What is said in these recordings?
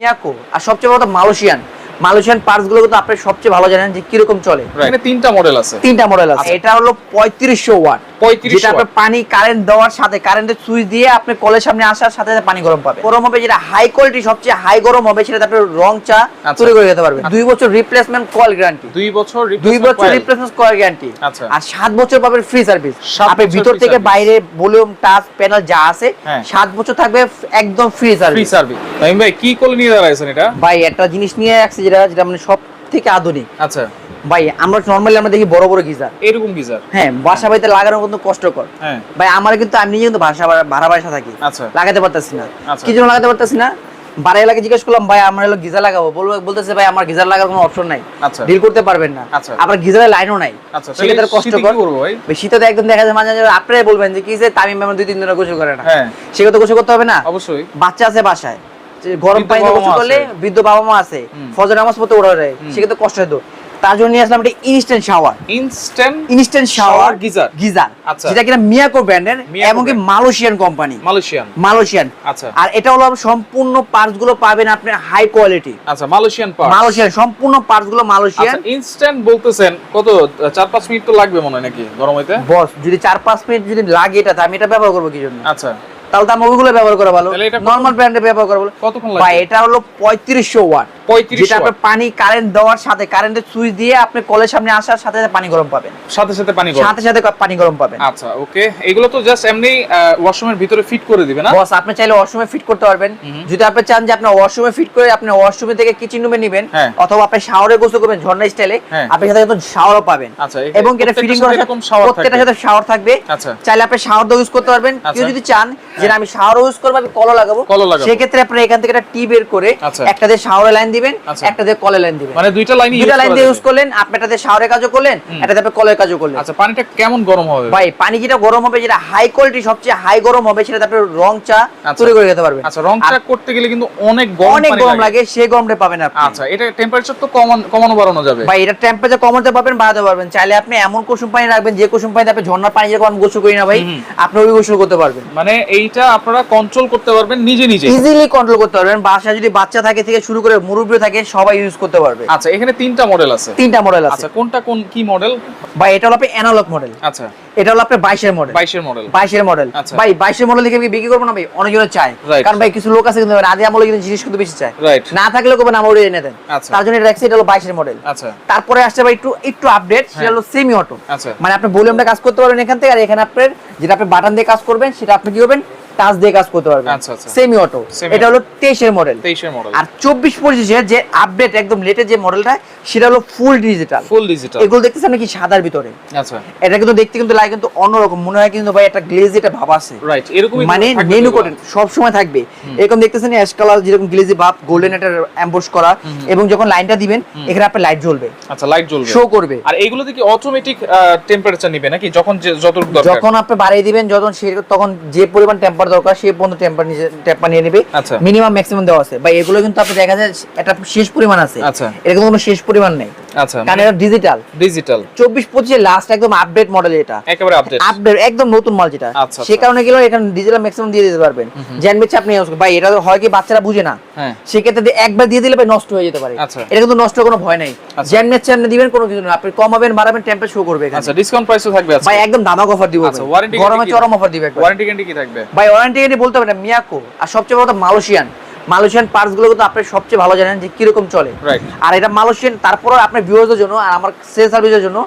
মিয়াকো আর সবচেয়ে বড় Malaysian. Malaysian পার্টসগুলো কিন্তু আপনি সবচেয়ে ভালো জানেন যে কীরকম চলে। এখানে তিনটা মডেল আছে। তিনটা মডেল আছে। এটা হলো পঁয়ত্রিশশো ওয়াট। 3500 যেটা আপনার পানি কারেন্ট দেওয়ার সাথে কারেন্টের সুইচ দিয়ে আপনি কলের সামনে আসার সাথে সাথে পানি গরম পাবে গরম হবে যেটা হাই কোয়ালিটি সবচেয়ে হাই গরম হবে সেটা আপনি রং চা আচ্ছা। তৈরি করে যেতে পারবেন। দুই বছর রিপ্লেসমেন্ট কল গ্যারান্টি দুই বছর দুই বছর রিপ্লেসমেন্ট কল গ্যারান্টি আচ্ছা। আর সাত বছর পাবেন ফ্রি সার্ভিস আপনি ভিতর থেকে বাইরে ভলিউম টাচ প্যানেল যা আছে হ্যাঁ। সাত বছর থাকবে একদম ফ্রি ফ্রি সার্ভিস সার্ভিস ভাই কি করে নিয়ে দাঁড়াইছেন এটা? ভাই একটা জিনিস নিয়ে আসছে যেটা যেটা মানে সব থেকে আধুনিক। আচ্ছা। ভাই আমরা নর্মালি আমরা দেখি বড় বড় গিজার এরকম গিজার হ্যাঁ বাসা বাড়িতে লাগানো কিন্তু কষ্টকর। হ্যাঁ। ভাই আমার কিন্তু আমি নিজে কিন্তু ভাষা ভাড়া বাসা থাকি। আচ্ছা। লাগাতে পারতেছি না। আচ্ছা। কি জন্য লাগাতে পারতেছি না। বাড়ি এলাকায় জিজ্ঞেস করলাম ভাই আমার হলো গিজার লাগাবো? বলব বলতেছে ভাই আমার গিজার লাগার কোনো অপশন নাই। আচ্ছা। ডিল করতে পারবেন না। আচ্ছা। আবার গিজারের লাইনও নাই। আচ্ছা সেক্ষেত্রে শীতে কষ্টকর। কি করব ভাই? শীতে তো একদম দেখা যায় মাঝে মাঝে আপনারাই বলবেন যে কি যে তামিম দুই তিন দিন গোসল করে না। হ্যাঁ। সেক্ষেত্রে গোসল করতে হবে না? অবশ্যই। বাচ্চা আছে বাসায়। গরম পানিতে গোসল করলে বৃদ্ধ বাবা মা আছে। ফজর নামাজ পড়তে ওরা যায় সেক্ষেত্রে কষ্ট হতো তার জন্য নিয়ে আসলাম একটা instant shower instant instant shower geyser। Geyser. আচ্ছা। যেটা কিনা মিয়াকো ব্র্যান্ডের এমনকি brand। Malaysian company Malaysian Malaysian আচ্ছা। আর এটা হলো সম্পূর্ণ পার্টসগুলো পাবেন আপনি হাই কোয়ালিটি আচ্ছা মালয়েশিয়ান পার্ট মালয়েশিয়ান সম্পূর্ণ পার্টসগুলো মালয়েশিয়ান আচ্ছা ইনস্ট্যান্ট বলতেছেন কত চার পাঁচ মিনিট তো লাগবে মনে হয় নাকি গরম হইতে? বস যদি চার পাঁচ মিনিট যদি লাগে এটা আমি এটা ব্যবহার করব কি জন্য? আচ্ছা। তাহলে তার মুভিগুলো ওইগুলো ব্যবহার করা ভালো। নর্মাল ব্র্যান্ডে ব্যবহার করা ভালো। কতক্ষণ ভাই এটা হলো পঁয়ত্রিশশো ওয়াট। যেটা আপনার পানি কারেন্ট দেওয়ার সাথে কারেন্টের সুইচ দিয়ে আপনি কলের সামনে আসার সাথে সাথে পানি গরম পাবেন। সাথে সাথে পানি গরম। সাথে সাথে পানি গরম পাবেন। আচ্ছা ওকে। এগুলো তো জাস্ট এমনি ওয়াশরুমের ভিতরে ফিট করে দিবে না? বস আপনি চাইলে ওয়াশরুমে ফিট করতে পারবেন। যদি আপনি চান যে আপনি ওয়াশরুমে ফিট করে আপনি ওয়াশরুমে থেকে কিচেন রুমে নেবেন হ্যাঁ। অথবা আপনি শাওয়ারে গোসল করবেন ঝর্ণা স্টাইলে হ্যাঁ। আপনি সাথে কিন্তু শাওয়ারও পাবেন। আচ্ছা এবং এটা ফিটিং করার সাথে থাকবে। সাথে শাওয়ার থাকবে। আচ্ছা। চাইলে আপনি শাওয়ার ইউজ করতে পারবেন। কেউ আচ্ছা। যদি চান যে আমি শাওয়ার ইউজ করব আমি কলও লাগাবো। সেক্ষেত্রে আপনি এখান থেকে একটা টি বের করে আচ্ছা। একটা দিয়ে শাওয়ারে লাইন দিবেন আচ্ছা। একটা দিয়ে কলে লাইন দিবেন। মানে দুইটা লাইনই দুটা লাইন দিয়ে ইউজ করলেন আপনি একটা দিয়ে শাওয়ারের কাজও করলেন দিয়ে আপনি কলের কাজও করলেন। আচ্ছা পানিটা কেমন গরম হবে? ভাই পানি যেটা গরম হবে যেটা হাই কোয়ালিটি সবচেয়ে হাই গরম হবে সেটা আপনি রং চা আচ্ছা। তৈরি করে যেতে পারবেন। আচ্ছা রং চা করতে গেলে কিন্তু অনেক গরম অনেক গরম লাগে। সেই গরমটা পাবেন আপনি। আচ্ছা এটা টেম্পারেচার তো কমান কমানো বাড়ানো যাবে। ভাই এটা টেম্পারেচার কমাতে পারবেন বাড়াতে পারবেন। চাইলে আপনি এমন কুসুম পানি রাখবেন যে কুসুম পানিতে আপনি ঝর্ণার পানি যেরকম গোসল করি না ভাই আপনি ওই গোসল করতে পারবেন। মানে এইটা আপনারা কন্ট্রোল করতে পারবেন নিজে নিজে। ইজিলি কন্ট্রোল করতে পারবেন। বাসায় যদি বাচ্চা থাকে থেকে শুরু করে মুরব্বী থাকে সবাই ইউজ করতে পারবে। আচ্ছা এখানে তিনটা মডেল আছে। তিনটা মডেল আছে। আচ্ছা কোনটা কোন কি মডেল ভাই এটা হলো আপনার অ্যানালগ মডেল আচ্ছা। এটা হলো আপনার বাইশের মডেল বাইশের মডেল বাইশের মডেল। ভাই বাইশের মডেল দেখে বিক্রি করব না ভাই? অনেকজনে চায়। কারণ ভাই কিছু লোক আছে কিন্তু আদি আমলে কিন্তু জিনিস কিন্তু বেশি চায়। রাইট না আমার ওটা এনে দেন। আচ্ছা। তার জন্য এটা রাখছি এটা হলো বাইশের মডেল আচ্ছা। তারপরে আসছে ভাই একটু একটু আপডেট সেটা হ্যাঁ। হলো সেমি অটো আচ্ছা। মানে আপনি ভলিউমটা কাজ করতে পারবেন এখান থেকে আর এখানে আপনার যেটা আপনি বাটন দিয়ে কাজ করবেন সেটা আপনি কি করবেন? টাচ দিয়ে কাজ করতে পারবেন আচ্ছা, আচ্ছা। সেমি অটো এটা হলো তেইশের মডেল তেইশের মডেল আর চব্বিশ পঁচিশের যে আপডেট একদম লেটেস্ট যে মডেলটা সেটা হলো ফুল ডিজিটাল ফুল ডিজিটাল এগুলো দেখতেছেন নাকি সাদার ভিতরে। আচ্ছা। এটা কিন্তু দেখতে কিন্তু লাগে কিন্তু অন্যরকম। মনে হয় কিন্তু ভাই একটা গ্লেজ এটা ভাব আছে। রাইট এরকমই মানে মেনু এগুলো। কোটেন সব সময় থাকবে। এরকম দেখতেছেন অ্যাশ কালার যেরকম গ্লেজি ভাব গোল্ডেন একটা এমবোস করা। এবং যখন লাইনটা দিবেন এখানে আপনার লাইট জ্বলবে। আচ্ছা লাইট জ্বলবে। শো করবে। আর এইগুলোতে কি অটোমেটিক টেম্পারেচার নিবে নাকি? যখন যত যখন আপনি বাড়িয়ে দিবেন যখন সে তখন যে পরিমাণ টেম্পার দরকার সেই পর্যন্ত টেম্পার টেম্পার নিয়ে নেবে। মিনিমাম ম্যাক্সিমাম দেওয়া আছে। বা এগুলো কিন্তু আপনি দেখা যায় শেষ পরিমাণ আছে। আচ্ছা। কোনো শেষ পরিমাণ নেই। আচ্ছা কারণ এটা ডিজিটাল ডিজিটাল চব্বিশ পঁচিশে লাস্ট একদম আপডেট মডেল এটা। একেবারে আপডেট আপডেট একদম নতুন মাল যেটা। সে। কারণে গেলেও এখানে ডিজিটাল ম্যাক্সিমাম দিয়ে দিতে পারবেন। জ্যানবেচ্ছে আপনি ভাই এটা হয় কি বাচ্চারা বুঝে না। হ্যাঁ। সেক্ষেত্রে একবার দিয়ে দিলে ভাই নষ্ট হয়ে যেতে পারে। আচ্ছা। এটা কিন্তু নষ্ট কোনো ভয় নাই। আচ্ছা। দিবেন কোনো কিছু না। আপনি কমাবেন বাড়াবেন টেম্পারেচার শো করবে আচ্ছা ডিসকাউন্ট প্রাইসও থাকবে ভাই একদম দামাক অফার দিব গরমে চরম অফার দিবে ওয়ারেন্টি গ্যারান্টি কি থাকবে? ভাই ওয়ারেন্টি গ্যারান্টি বলতে হবে না মিয়াকো আর সবচেয়ে বড় মালয়েশিয়ান মালয়েশিয়ান পার্টসগুলো কিন্তু আপনি সবচেয়ে ভালো জানেন যে কীরকম চলে। আর এটা মালয়েশিয়ান তারপরে আপনার ভিউয়ারদের জন্য আর আমার সেল সার্ভিসের জন্য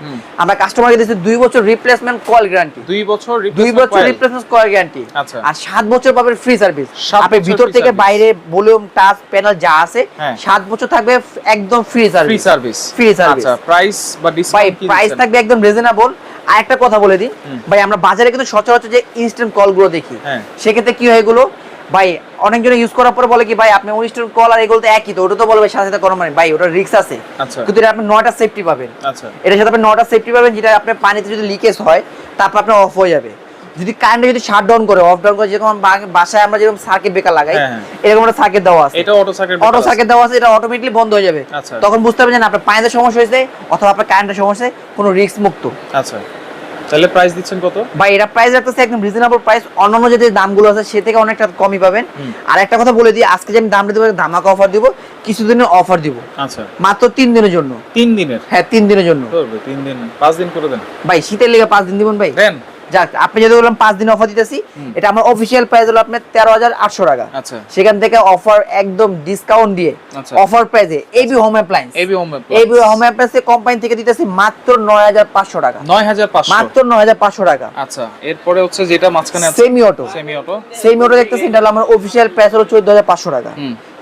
আমরা কাস্টমারকে দিচ্ছি দুই বছর রিপ্লেসমেন্ট কল গ্যারান্টি দুই বছর দুই বছর রিপ্লেসমেন্ট কল গ্যারান্টি আচ্ছা। আর সাত বছর পাবেন ফ্রি সার্ভিস আপনি ভিতর থেকে বাইরে ভলিউম টাচ প্যানেল যা আছে হ্যাঁ। সাত বছর থাকবে একদম free service free service service আচ্ছা প্রাইস বা ডিসকাউন্ট প্রাইস থাকবে একদম রিজনেবল আর একটা কথা বলে দিই। ভাই আমরা বাজারে কিন্তু সচরাচর যে ইনস্ট্যান্ট কলগুলো দেখি হ্যাঁ। সেক্ষেত্রে কি হয় এগুলো? ভাই অনেকজন ইউজ করার পরে বলে কি ভাই আপনি ইনস্ট্যান্ট কল আর এগুলো তো একই তো ওটা তো বলবে সাথে সাথে করো মানে ভাই ওটা রিস্ক আছে। আচ্ছা। কিন্তু এটা আপনি নয়টা সেফটি পাবেন। আচ্ছা। এটার সাথে আপনি নটা সেফটি পাবেন যেটা আপনার পানিতে যদি লিকেজ হয় তারপর আপনার অফ হয়ে যাবে। যদি কারেন্টে যদি শাট ডাউন করে অফ ডাউন করে যেরকম বাসায় আমরা যেরকম সার্কিট ব্রেকার লাগাই হ্যাঁ, হ্যাঁ। এরকম একটা সার্কিট দেওয়া আছে। এটা অটো সার্কিট অটো সার্কিট দেওয়া আছে এটা অটোমেটিকলি বন্ধ হয়ে যাবে। আচ্ছা। তখন বুঝতে পারবেন যে না, আপনার পানিতে সমস্যা হয়েছে অথবা আপনার কারেন্টের সমস্যা কোনো রিস্ক মুক্ত। আচ্ছা। তাহলে প্রাইস দিচ্ছেন কত? ভাই এটা প্রাইস রাখতেছে একদম রিজনেবল প্রাইস অন্যান্য যে দামগুলো আছে সে থেকে অনেকটা কমই পাবেন। আর একটা কথা বলে দিই আজকে যে আমি দামটা দেবো ধামাকা অফার দিব কিছুদিনের অফার দিব। আচ্ছা। মাত্র তিন দিনের জন্য। তিন দিনের? হ্যাঁ তিন দিনের জন্য। করবে তিন দিন পাঁচ দিন করে দেন। ভাই শীতের লেগে পাঁচ দিন দিবেন ভাই। দেন। যাক আপনি যদি বললাম পাঁচ দিন অফার দিতেছি এটা আমার অফিসিয়াল প্রাইস হলো আপনার তেরো হাজার আটশো টাকা। আচ্ছা। সেখান থেকে অফার একদম ডিসকাউন্ট দিয়ে। অফার প্রাইসে AB home appliance AB home AB home appliance company থেকে দিতেছি মাত্র নয় হাজার পাঁচশো টাকা। নয় হাজার পাঁচশো। মাত্র নয় হাজার পাঁচশো টাকা। আচ্ছা এরপরে হচ্ছে যেটা মাঝখানে semi auto semi auto semi auto দেখতেছি এটা হলো আমার অফিসিয়াল প্রাইস হলো চোদ্দ হাজার পাঁচশো টাকা।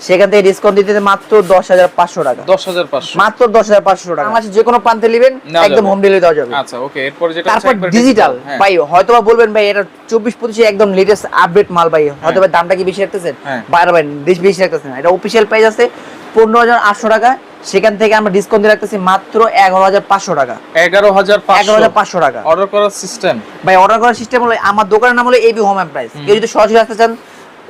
সেখান থেকে ডিসকাউন্ট দিতে মাত্র দশ হাজার পাঁচশো টাকা। দশ হাজার পাঁচশো। মাত্র দশ হাজার পাঁচশো টাকা। আমার যে কোনো প্রান্তে নেবেন একদম হোম ডেলিভারি দেওয়া যাবে। আচ্ছা ওকে এরপরে যেটা তারপর ডিজিটাল হ্যাঁ। ভাই হয়তো বলবেন ভাই এটা চব্বিশ পঁচিশে একদম লেটেস্ট আপডেট মাল ভাই। হয়তো বা দামটা কি বেশি রাখতেছেন? হ্যাঁ। বাইরে ভাই বেশি বেশি রাখতেছেন। না। এটা অফিসিয়াল প্রাইস আছে পনেরো হাজার আটশো টাকা। সেখান থেকে আমরা ডিসকাউন্ট দিয়ে রাখতেছি মাত্র এগারো হাজার পাঁচশো টাকা। এগারো হাজার এগারো হাজার পাঁচশো টাকা। অর্ডার করার সিস্টেম ভাই অর্ডার করার সিস্টেম হলো আমার দোকানের নাম হলো এবি হোম। অ্যাপ্লায়েন্স কেউ যদি সরাসরি আসতে চান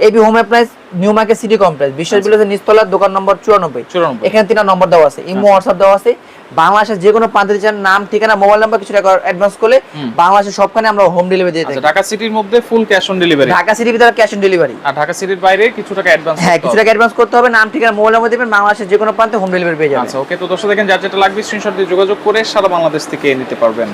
AB home appliance new market city complex বিশ্ব বিলেসের নিচতলার দোকান নম্বর চুরানব্বই। চুরানব্বই। এখানে তিনটা নম্বর দেওয়া আছে ইমো হোয়াটসঅ্যাপ দেওয়া আছে। বাংলাদেশের যে কোনো প্রান্তে চান নাম ঠিকানা মোবাইল নাম্বার কিছু টাকা অ্যাডভান্স করলে বাংলাদেশের সবখানে আমরা হোম ডেলিভারি দিয়ে আচ্ছা থাকি। ঢাকা সিটির মধ্যে full cash on delivery Dhaka সিটির ভিতরে ক্যাশ অন ডেলিভারি আর ঢাকা সিটির বাইরে কিছু টাকা অ্যাডভান্স হ্যাঁ কিছু টাকা অ্যাডভান্স করতে হবে নাম ঠিকানা মোবাইল নাম্বার দেবেন বাংলাদেশের যে কোনো প্রান্তে হোম ডেলিভারি পেয়ে যাবেন। আচ্ছা ওকে তো দর্শক দেখেন যার যেটা লাগবে স্ক্রিনশট দিয়ে যোগাযোগ করে সারা বাংলাদেশ থেকে নিতে পারবেন।